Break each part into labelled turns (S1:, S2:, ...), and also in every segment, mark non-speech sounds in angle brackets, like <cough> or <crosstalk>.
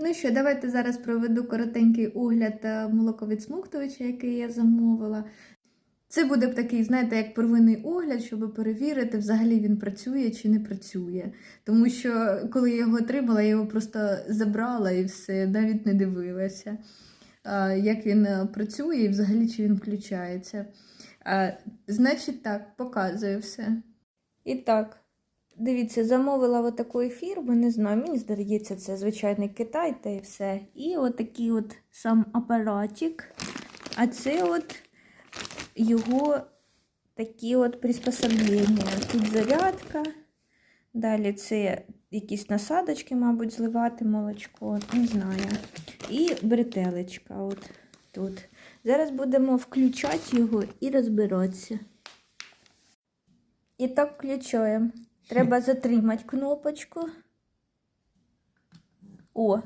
S1: Ну що, давайте зараз проведу коротенький огляд е, молоковідсмоктувача, який я замовила. Це буде б такий, знаєте, як первинний огляд, щоб перевірити, взагалі він працює чи не працює. Тому що коли я його отримала, я його просто забрала і все, навіть не дивилася, як він е, працює і взагалі чи він включається. Значить, так, показую все. І так, дивіться, замовила от такої фірми, не знаю, мені здається, це звичайний Китай та і все. І от такий от сам апаратик. А це от його такі от приспособлення. Тут зарядка. Далі це якісь насадочки, мабуть, зливати молочко, не знаю. І бретелечка от тут. Зараз будемо включати його і розбиратися. І так включаємо. Треба затримати кнопочку. О,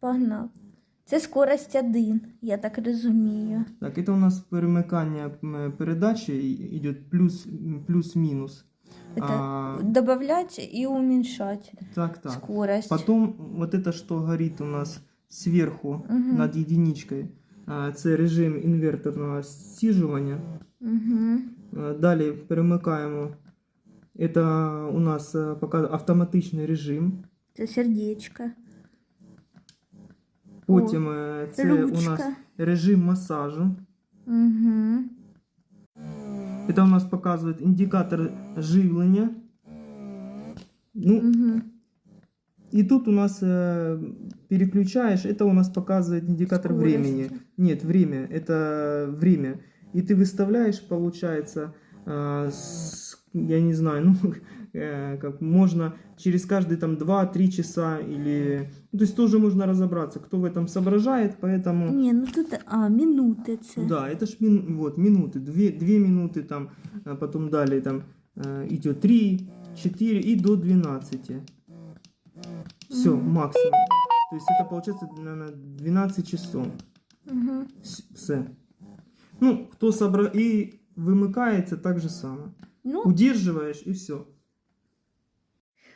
S1: погнав. Це скорость 1, я так розумію.
S2: Так, это у нас перемикання м, передачі і- идет плюс, м, плюс-минус.
S1: Это
S2: А,
S1: добавлять и уменьшать
S2: так, так.
S1: скорость.
S2: Потом вот это, что горит у нас сверху
S1: Мгм.
S2: над единичкой, а, це режим інверторного стіжування.
S1: Угу.
S2: А, Далі перемикаємо. Это у нас е, пока автоматичний режим.
S1: Це сердечко.
S2: Потім е, це у нас
S1: Ручка.
S2: режим масажу.
S1: Угу.
S2: Это у нас показывает индикатор живлення. Ну,
S1: Угу.
S2: и тут у нас э, переключаешь, это у нас показывает индикатор
S1: Скорость.
S2: времени. Нет, время, это время. И ты выставляешь, получается, э, с- я не знаю, ну, <laughs> э, как можно через каждые там 2-3 часа или... Ну, то есть тоже можно разобраться, кто в этом соображает, поэтому...
S1: Ні, ну тут, а, минути це.
S2: Да, это ж мин, вот, минуты, две, две минуты там, а потом далее там э, идет 3, 4 и до 12. Все,
S1: Мгм.
S2: максимум. То есть это получается, наверное, 12 часов.
S1: Угу.
S2: Все. Ну, кто собра... И вымыкается так же само.
S1: Ну,
S2: Удерживаешь и все.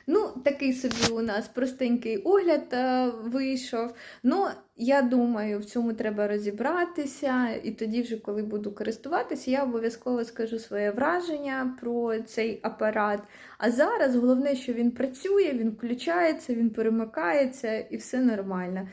S1: Ну, такий собі у нас простенький огляд е, вийшов. Ну, я думаю, в цьому треба розібратися, і тоді, вже коли буду користуватися, я обов'язково скажу своє враження про цей апарат. А зараз головне, що він працює, він включається, він перемикається і все нормально.